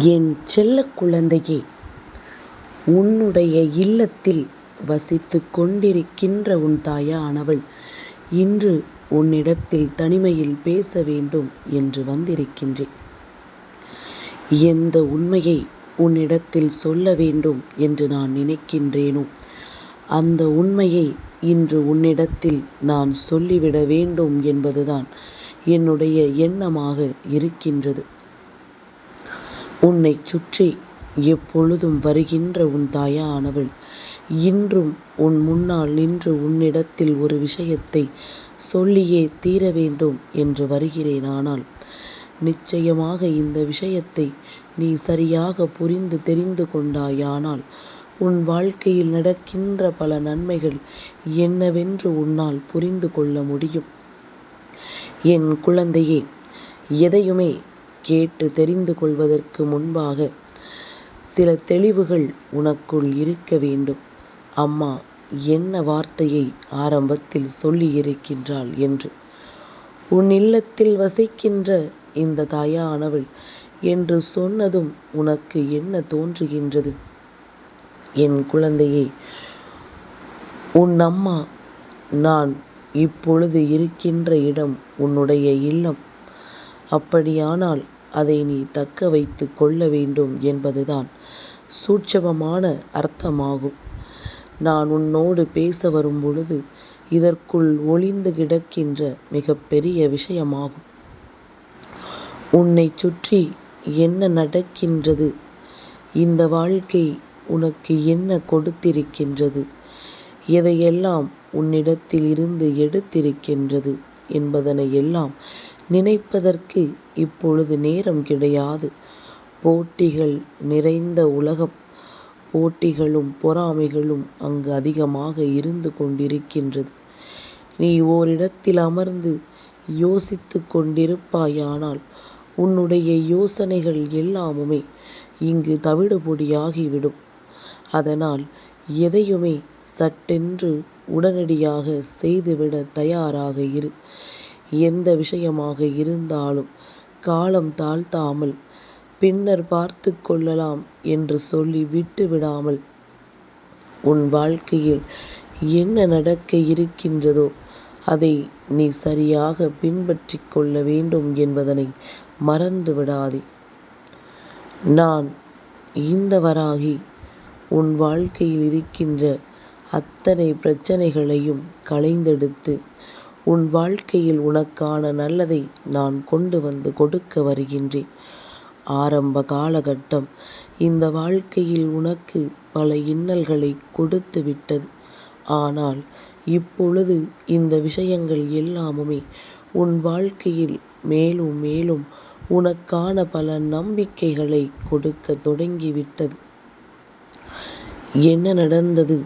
என் செல்ல குழந்தையே உன்னுடைய இல்லத்தில் வசித்து கொண்டிருக்கின்ற உன் தாயானவள் இன்று உன்னிடத்தில் தனிமையில் பேச வேண்டும் என்று வந்திருக்கின்றேன். எந்த உண்மையை உன்னிடத்தில் சொல்ல வேண்டும் என்று நான் நினைக்கின்றேனோ அந்த உண்மையை இன்று உன்னிடத்தில் நான் சொல்லிவிட வேண்டும் என்பதுதான் என்னுடைய எண்ணமாக இருக்கின்றது. உன்னைச் சுற்றி எப்பொழுதும் வருகின்ற உன் தாயானவள் இன்றும் உன் முன்னால் நின்று உன்னிடத்தில் ஒரு விஷயத்தை சொல்லியே தீர வேண்டும் என்று வருகிறேன். ஆனால் நிச்சயமாக இந்த விஷயத்தை நீ சரியாக புரிந்து தெரிந்து கொண்டாயானால் உன் வாழ்க்கையில் நடக்கின்ற பல நன்மைகள் என்னவென்று உன்னால் புரிந்து கொள்ள முடியும். என் குழந்தையே எதையுமே கேட்டு தெரிந்து கொள்வதற்கு முன்பாக சில தெளிவுகள் உனக்குள் இருக்க வேண்டும். அம்மா என்ன வார்த்தையை ஆரம்பத்தில் சொல்லியிருக்கின்றாள் என்று. உன் இல்லத்தில் வசிக்கின்ற இந்த தாயானவள் என்று சொன்னதும் உனக்கு என்ன தோன்றுகின்றது? என் குழந்தையே உன் அம்மா நான் இப்பொழுது இருக்கின்ற இடம் உன்னுடைய இல்லம். அப்படியானால் அதை நீ தக்க வைத்து கொள்ள வேண்டும் என்பதுதான் சூட்சமமான அர்த்தமாகும். நான் உன்னோடு பேச வரும்பொழுது இதற்குள் ஒளிந்து கிடக்கின்ற மிகப்பெரிய விஷயமாகும். உன்னை சுற்றி என்ன நடக்கின்றது? இந்த வாழ்க்கை உனக்கு என்ன கொடுத்திருக்கின்றது? எதையெல்லாம் உன்னிடத்தில் இருந்து எடுத்திருக்கின்றது என்பதனை எல்லாம் நினைப்பதற்கு இப்பொழுது நேரம் கிடையாது. போட்டிகள் நிறைந்த உலகம். போட்டிகளும் பொறாமைகளும் அங்கு அதிகமாக இருந்து கொண்டிருக்கின்றது. நீ ஓரிடத்தில் அமர்ந்து யோசித்து கொண்டிருப்பாயானால் உன்னுடைய யோசனைகள் எல்லாமுமே இங்கு தவிடுபொடியாகிவிடும். அதனால் எதையுமே சட்டென்று உடனடியாக செய்துவிட தயாராக இரு. எந்த விஷயமாக இருந்தாலும் காலம் தாழ்த்தாமல் பின்னர் பார்த்து கொள்ளலாம் என்று சொல்லி விட்டு விடாமல் உன் வாழ்க்கையில் என்ன நடக்க இருக்கின்றதோ அதை நீ சரியாக பின்பற்றி கொள்ள வேண்டும் என்பதனை மறந்து விடாதே. நான் இந்த வராகி உன் வாழ்க்கையில் இருக்கின்ற அத்தனை பிரச்சனைகளையும் களைந்தெடுத்து உன் வாழ்க்கையில் உனக்கான நல்லதை நான் கொண்டு வந்து கொடுக்க வருகின்றேன். ஆரம்ப காலகட்டம் இந்த வாழ்க்கையில் உனக்கு பல இன்னல்களை கொடுத்து விட்டது. ஆனால் இப்பொழுது இந்த விஷயங்கள் எல்லாமுமே உன் வாழ்க்கையில் மேலும் மேலும் உனக்கான பல நம்பிக்கைகளை கொடுக்கத் தொடங்கிவிட்டது. என்ன நடந்தது?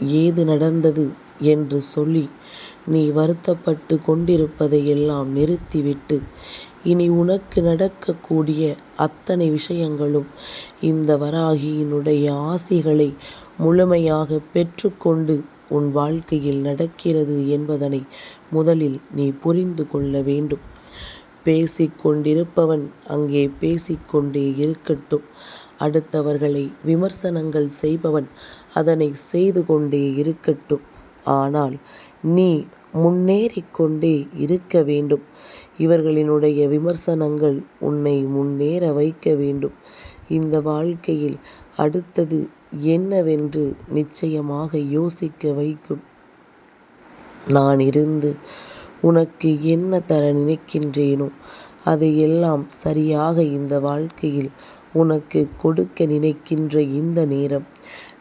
ஏது நடந்தது? என்று சொல்லி நீ வருத்தப்பட்டு கொண்டிருப்பதை எல்லாம் நிறுத்திவிட்டு இனி உனக்கு நடக்கக்கூடிய அத்தனை விஷயங்களும் இந்த வராகியினுடைய ஆசிகளை முழுமையாக பெற்றுக்கொண்டு உன் வாழ்க்கையில் நடக்கிறது என்பதனை முதலில் நீ புரிந்து கொள்ள வேண்டும். பேசிக்கொண்டிருப்பவன் அங்கே பேசிக்கொண்டே இருக்கட்டும். அடுத்தவர்களை விமர்சனங்கள் செய்பவன் அதனை செய்து கொண்டே இருக்கட்டும். ஆனால் நீ முன்னேறிக் கொண்டே இருக்க வேண்டும். இவர்களினுடைய விமர்சனங்கள் உன்னை முன்னேற வைக்க வேண்டும். இந்த வாழ்க்கையில் அடுத்தது என்னவென்று நிச்சயமாக யோசிக்க வைக்கும். நான் இருந்து உனக்கு என்ன தர நினைக்கின்றேனோ அதையெல்லாம் சரியாக இந்த வாழ்க்கையில் உனக்குக் கொடுக்க நினைக்கின்ற இந்த நேரம்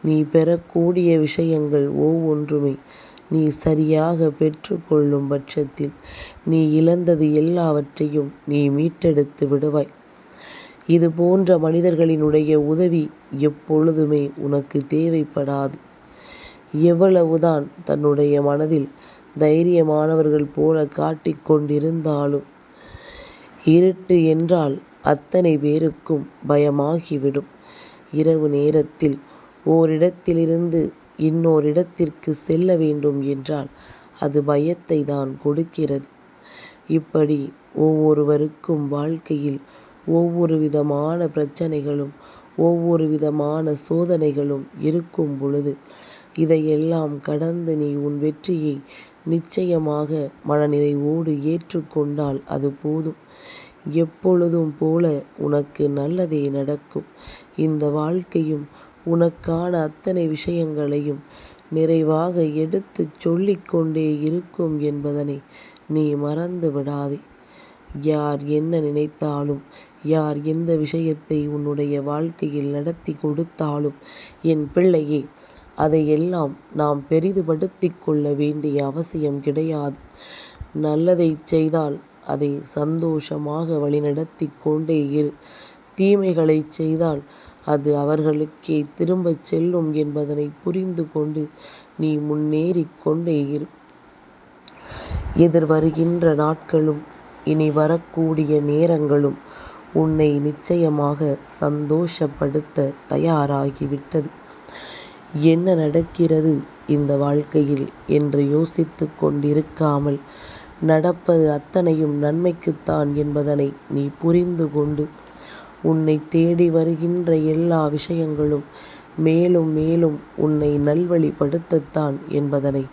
நீ பெறக்கூடிய விஷயங்கள் ஒவ்வொன்றுமே நீ சரியாக பெற்றுக்கொள்ளும் பட்சத்தில் நீ இழந்தது எல்லாவற்றையும் நீ மீட்டெடுத்து விடுவாய். இது போன்ற மனிதர்களினுடைய உதவி எப்பொழுதுமே உனக்கு தேவைப்படாது. எவ்வளவுதான் தன்னுடைய மனதில் தைரியமானவர்கள் போல காட்டிக்கொண்டிருந்தாலும் இருட்டு என்றால் அத்தனை பேருக்கும் பயமாகிவிடும். இரவு நேரத்தில் ஓரிடத்திலிருந்து இன்னோரிடத்திற்கு செல்ல வேண்டும் என்றால் அது பயத்தை தான் கொடுக்கிறது. இப்படி ஒவ்வொருவருக்கும் வாழ்க்கையில் ஒவ்வொரு விதமான பிரச்சனைகளும் ஒவ்வொரு விதமான சோதனைகளும் இருக்கும் பொழுது இதையெல்லாம் கடந்து நீ உன் வெற்றியை நிச்சயமாக மனநிறைவோடு ஏற்றுக்கொண்டால் அது போதும் எப்பொழுதும் போல உனக்கு நல்லதே நடக்கும் இந்த வாழ்க்கையும் உனக்கான அத்தனை விஷயங்களையும் நிறைவாக எடுத்துச் சொல்லிக்கொண்டே இருக்கும் என்பதனை நீ மறந்து விடாதே. யார் என்ன நினைத்தாலும் யார் எந்த விஷயத்தை உன்னுடைய வாழ்க்கையில் நடத்தி கொடுத்தாலும் என் பிள்ளையே அதையெல்லாம் நாம் பெரிதுபடுத்திக் கொள்ள வேண்டிய அவசியம் கிடையாது. நல்லதை செய்தால் அதை சந்தோஷமாக வழிநடத்தி கொண்டே இரு. தீமைகளை செய்தால் அது அவர்களுக்கே திரும்பச் செல்லும் என்பதனை புரிந்து கொண்டு நீ முன்னேறிக் கொண்டே இரு. எதிர்வருகின்ற நாட்களும் இனி வரக்கூடிய நேரங்களும் உன்னை நிச்சயமாக சந்தோஷப்படுத்த தயாராகிவிட்டது. என்ன நடக்கிறது இந்த வாழ்க்கையில் என்று யோசித்து கொண்டிருக்காமல் நடப்பது அத்தனையும் நன்மைக்குத்தான் என்பதனை நீ புரிந்து கொண்டு உன்னை தேடி வருகின்ற எல்லா விஷயங்களும் மேலும் மேலும் உன்னை நல்வழிப்படுத்தத்தான் என்பதனை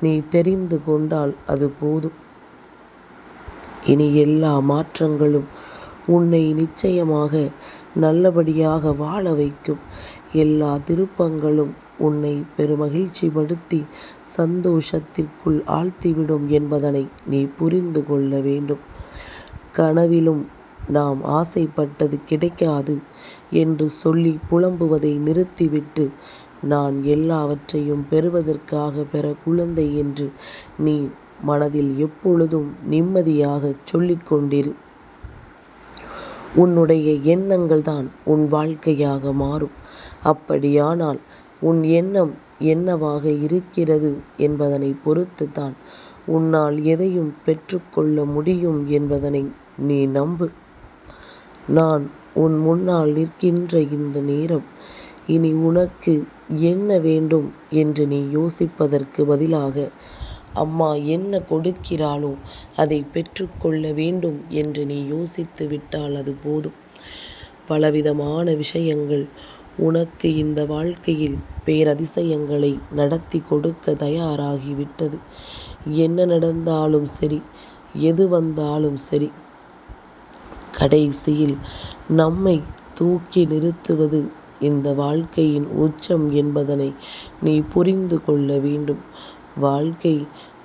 நீ தெரிந்து கொண்டால் அது போதும். இனி எல்லா மாற்றங்களும் உன்னை நிச்சயமாக நல்லபடியாக வாழ வைக்கும். எல்லா திருப்பங்களும் உன்னை பெருமகிழ்ச்சிப்படுத்தி சந்தோஷத்திற்குள் ஆழ்த்திவிடும் என்பதனை நீ புரிந்து கொள்ள வேண்டும். கனவிலும் நாம் ஆசைப்பட்டது கிடைக்காது என்று சொல்லி புலம்புவதை நிறுத்திவிட்டு நான் எல்லாவற்றையும் பெறுவதற்காக பெற குழந்தை என்று நீ மனதில் எப்பொழுதும் நிம்மதியாகச் சொல்லிக்கொண்டிரு உன்னுடைய எண்ணங்கள் தான் உன் வாழ்க்கையாக மாறும். அப்படியானால் உன் எண்ணம் என்னவாக இருக்கிறது என்பதனை பொறுத்து தான் உன்னால் எதையும் பெற்றுக்கொள்ள முடியும் என்பதனை நீ நம்பு. நான் உன் முன்னால் நிற்கின்ற இந்த நேரம் இனி உனக்கு என்ன வேண்டும் என்று நீ யோசிப்பதற்கு பதிலாக அம்மா என்ன கொடுக்கிறாளோ அதை பெற்றுக்கொள்ள வேண்டும் என்று நீ யோசித்து விட்டால் அது போதும். பலவிதமான விஷயங்கள் உனக்கு இந்த வாழ்க்கையில் பேரதிசயங்களை நடத்தி கொடுக்க தயாராகிவிட்டது. என்ன நடந்தாலும் சரி எது வந்தாலும் சரி கடைசியில் நம்மை தூக்கி நிறுத்துவது இந்த வாழ்க்கையின் உச்சம் என்பதனை நீ புரிந்து கொள்ள வேண்டும். வாழ்க்கை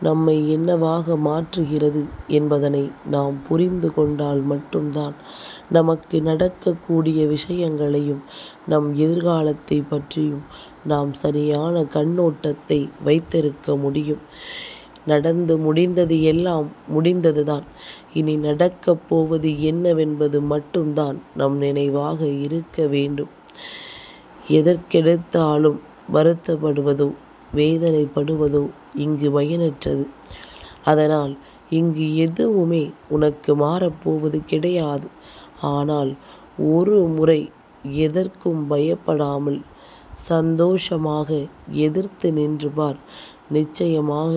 நம்மை என்னவாக மாற்றுகிறது என்பதனை நாம் புரிந்து கொண்டால் மட்டும்தான் நமக்கு நடக்கக்கூடிய விஷயங்களையும் நம் எதிர்காலத்தை பற்றியும் நாம் சரியான கண்ணோட்டத்தை வைத்திருக்க முடியும். நடந்து முடிந்தது எல்லாம் முடிந்ததுதான். இனி நடக்கப் போவது என்னவென்பது மட்டும்தான் நம் நினைவாக இருக்க வேண்டும். எதற்கெடுத்தாலும் வருத்தப்படுவதோ வேதனைப்படுவதோ இங்கு பயனற்றது. அதனால் இங்கு எதுவுமே உனக்கு மாறப்போவது கிடையாது. ஆனால் ஒரு முறை எதற்கும் பயப்படாமல் சந்தோஷமாக எதிர்த்து நின்று பார். நிச்சயமாக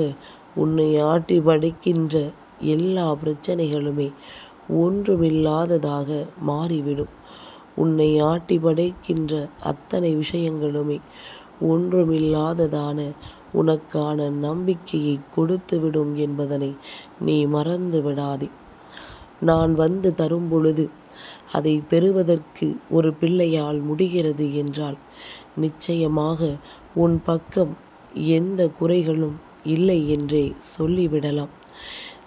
உன்னை ஆட்டி படைக்கின்ற எல்லா பிரச்சனைகளுமே ஒன்றுமில்லாததாக மாறிவிடும். உன்னை ஆட்டி படைக்கின்ற அத்தனை விஷயங்களுமே ஒன்றுமில்லாததான உனக்கான நம்பிக்கையை கொடுத்துவிடும் என்பதனை நீ மறந்து விடாதே. நான் வந்து தரும் பொழுது அதை பெறுவதற்கு ஒரு பிள்ளையால் முடிகிறது என்றால் நிச்சயமாக உன் பக்கம் எந்த குறைகளும் இல்லை என்றே சொல்லிவிடலாம்.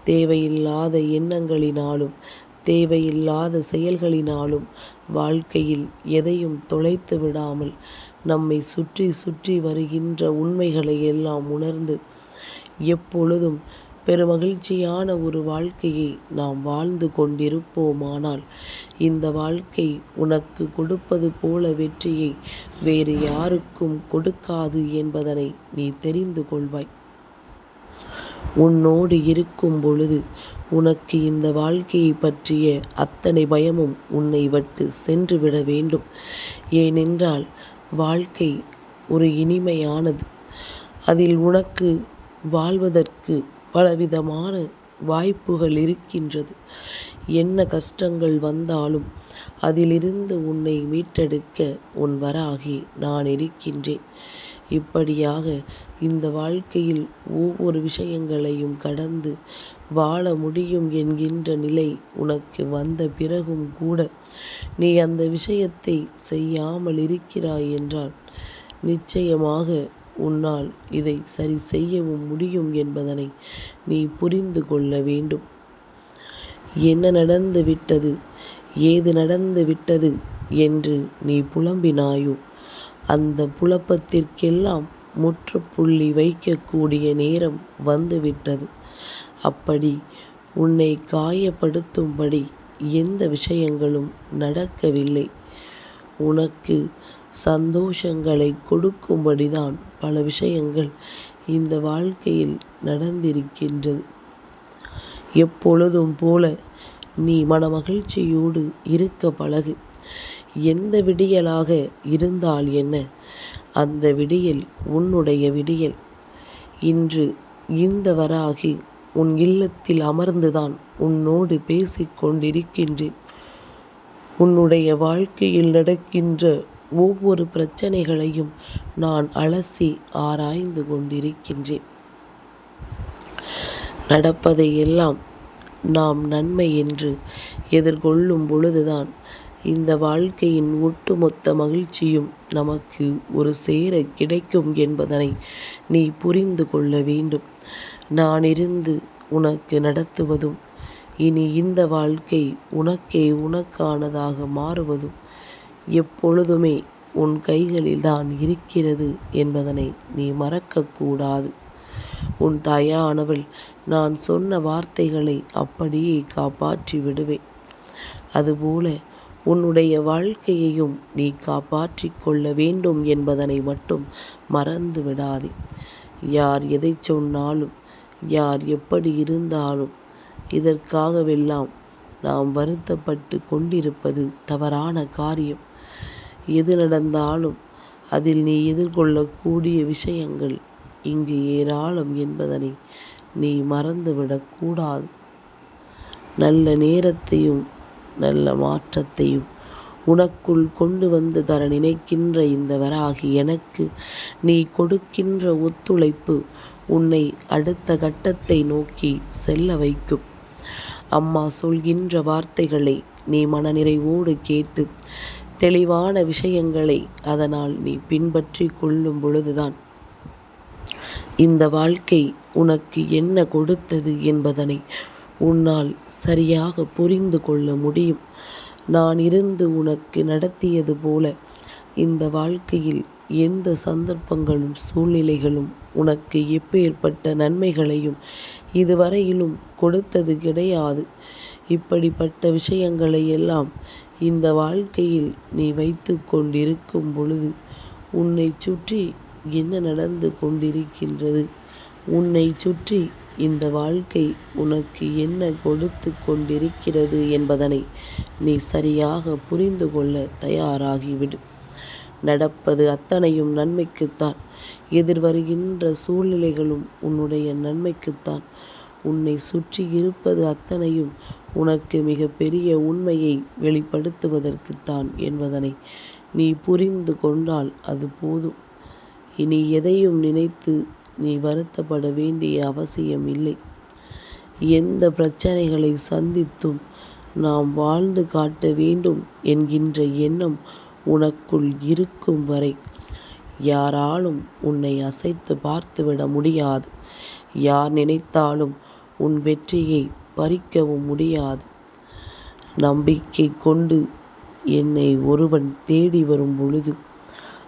தேவையில்லாத எண்ணங்களினாலும் தேவையில்லாத செயல்களினாலும் வாழ்க்கையில் எதையும் தொலைத்து விடாமல் நம்மை சுற்றி சுற்றி வருகின்ற உண்மைகளை எல்லாம் உணர்ந்து எப்பொழுதும் பெருமகிழ்ச்சியான ஒரு வாழ்க்கையை நாம் வாழ்ந்து கொண்டிருப்போமானால் இந்த வாழ்க்கை உனக்கு கொடுப்பது போல வெற்றியை வேறு யாருக்கும் கொடுக்காது என்பதனை நீ தெரிந்து கொள்வாய். உன்னோடு இருக்கும் பொழுது உனக்கு இந்த வாழ்க்கையை பற்றிய அத்தனை பயமும் உன்னை விட்டு சென்று விட வேண்டும். ஏனென்றால் வாழ்க்கை ஒரு இனிமையானது. அதில் உனக்கு வாழ்வதற்கு பலவிதமான வாய்ப்புகள் இருக்கின்றது. என்ன கஷ்டங்கள் வந்தாலும் அதிலிருந்து உன்னை மீட்டெடுக்க உன் வராகி நான் இருக்கின்றேன். இப்படியாக இந்த வாழ்க்கையில் ஒவ்வொரு விஷயங்களையும் கடந்து வாழ முடியும் என்கின்ற நிலை உனக்கு வந்த பிறகும் கூட நீ அந்த விஷயத்தை செய்யாமல் இருக்கிறாய் என்றால் நிச்சயமாக உன்னால் இதை சரி செய்யவும் முடியும் என்பதனை நீ புரிந்து கொள்ள வேண்டும். என்ன நடந்து விட்டது? ஏது நடந்து விட்டது? என்று நீ புலம்பினாயோ? அந்த புலப்பத்திற்கெல்லாம் முற்றுப்புள்ளி வைக்கக்கூடிய நேரம் வந்துவிட்டது. அப்படி உன்னை காயப்படுத்தும்படி எந்த விஷயங்களும் நடக்கவில்லை. உனக்கு சந்தோஷங்களை கொடுக்கும்படிதான் பல விஷயங்கள் இந்த வாழ்க்கையில் நடந்திருக்கின்றது. எப்பொழுதும் போல நீ மனமகிழ்ச்சியோடு இருக்க பழகு. எந்த விடியலாக இருந்தால் என்ன? அந்த விடியல் உன்னுடைய விடியல். இன்று இந்த வராகி உன் இல்லத்தில் அமர்ந்துதான் உன்னோடு பேசிக் கொண்டிருக்கின்றேன். உன்னுடைய வாழ்க்கையில் நடக்கின்ற ஒவ்வொரு பிரச்சனைகளையும் நான் அலசி ஆராய்ந்து கொண்டிருக்கின்றேன். நடப்பதையெல்லாம் நாம் நன்மை என்று எதிர்கொள்ளும் பொழுதுதான் இந்த வாழ்க்கையின் ஒட்டுமொத்த மகிழ்ச்சியும் நமக்கு ஒரு சேர கிடைக்கும் என்பதனை நீ புரிந்து கொள்ள வேண்டும். நான் இருந்து உனக்கு நடத்துவதும் இனி இந்த வாழ்க்கை உனக்கே உனக்கானதாக மாறுவதும் எப்பொழுதுமே உன் கைகளில் தான் இருக்கிறது என்பதனை நீ மறக்கக்கூடாது. உன் தாயானவள் நான் சொன்ன வார்த்தைகளை அப்படியே காப்பாற்றி விடுவேன். அதுபோல உன்னுடைய வாழ்க்கையையும் நீ காப்பாற்றிக் கொள்ள வேண்டும் என்பதனை மட்டும் மறந்து விடாதே யார் எதை சொன்னாலும் யார் எப்படி இருந்தாலும் இதற்காகவெல்லாம் நாம் வருத்தப்பட்டு கொண்டிருப்பது தவறான காரியம். எது நடந்தாலும் அதில் நீ எதிர்கொள்ளக்கூடிய விஷயங்கள் இங்கு ஏராளம் என்பதனை நீ மறந்துவிடக்கூடாது நல்ல நேரத்தையும் நல்ல மாற்றத்தையும் உனக்குள் கொண்டு வந்து தர நினைக்கின்ற இந்த வராகி எனக்கு நீ கொடுக்கின்ற ஒத்துழைப்பு உன்னை அடுத்த கட்டத்தை நோக்கி செல்ல வைக்கும். அம்மா சொல்கின்ற வார்த்தைகளை நீ மனநிறைவோடு கேட்டு தெளிவான விஷயங்களை அதனால் நீ பின்பற்றி கொள்ளும் பொழுதுதான். இந்த வாழ்க்கை உனக்கு என்ன கொடுத்தது என்பதனை உன்னால் சரியாக புரிந்து கொள்ள முடியும். நான் இருந்து உனக்கு நடத்தியது போல இந்த வாழ்க்கையில் எந்த சந்தர்ப்பங்களும் சூழ்நிலைகளும் உனக்கு எப்பேற்பட்ட நன்மைகளையும் இதுவரையிலும் கொடுத்தது கிடையாது. இப்படிப்பட்ட விஷயங்களை எல்லாம் இந்த வாழ்க்கையில் நீ வைத்து கொண்டிருக்கும் பொழுது உன்னை சுற்றி என்ன நடந்து கொண்டிருக்கின்றது? உன்னை சுற்றி இந்த வாழ்க்கை உனக்கு என்ன கொடுத்து கொண்டிருக்கிறது என்பதனை நீ சரியாக புரிந்து கொள்ள தயாராகிவிடு. நடப்பது அத்தனையும் நன்மைக்குத்தான். எதிர்வருகின்ற சூழ்நிலைகளும் உன்னுடைய நன்மைக்குத்தான். உன்னை சுற்றி இருப்பது அத்தனையும் உனக்கு மிக பெரிய உண்மையை வெளிப்படுத்துவதற்குத்தான் என்பதனை நீ புரிந்து கொண்டால் அது போதும். இனி எதையும் நினைத்து நீ வருத்தப்பட வேண்டிய அவசியம் இல்லை எந்த பிரச்சனைகளை சந்தித்தும் நாம் வாழ்ந்து காட்ட வேண்டும் என்கின்ற எண்ணம் உனக்குள் இருக்கும் வரை யாராலும் உன்னை அசைத்து பார்த்துவிட முடியாது. யார் நினைத்தாலும் உன் வெற்றியை பறிக்கவும் முடியாது. நம்பிக்கை கொண்டு என்னை ஒருவன் தேடி வரும் பொழுது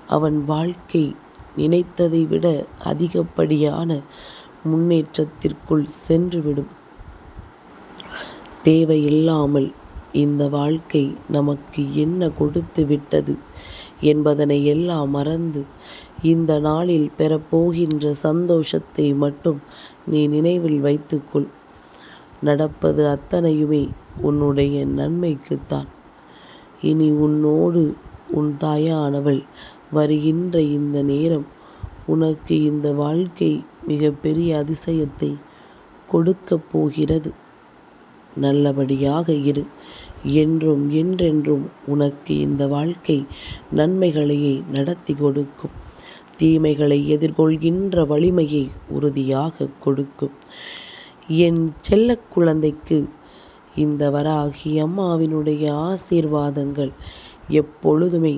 அவன் வாழ்க்கை நினைத்ததை விட அதிகப்படியான முன்னேற்றத்திற்குள் சென்றுவிடும். தேவையில்லாமல் இந்த வாழ்க்கை நமக்கு என்ன கொடுத்து விட்டது என்பதனை எல்லாம் மறந்து இந்த நாளில் பெறப்போகின்ற சந்தோஷத்தை மட்டும் நீ நினைவில் வைத்துக்கொள். நடப்பது அத்தனையுமே உன்னுடைய நன்மைக்குத்தான். இனி உன்னோடு உன் தாயானவள் வருகின்ற இந்த நேரம் உனக்கு இந்த வாழ்க்கை மிகப்பெரிய அதிசயத்தை கொடுக்கப் போகிறது. நல்லபடியாக இரு. என்றும் என்றென்றும் உனக்கு இந்த வாழ்க்கை நன்மைகளையே நடத்தி கொடுக்கும். தீமைகளை எதிர்கொள்கின்ற வலிமையை உறுதியாக கொடுக்கும். என் செல்ல குழந்தைக்கு இந்த வராகி அம்மாவினுடைய ஆசீர்வாதங்கள் எப்பொழுதுமே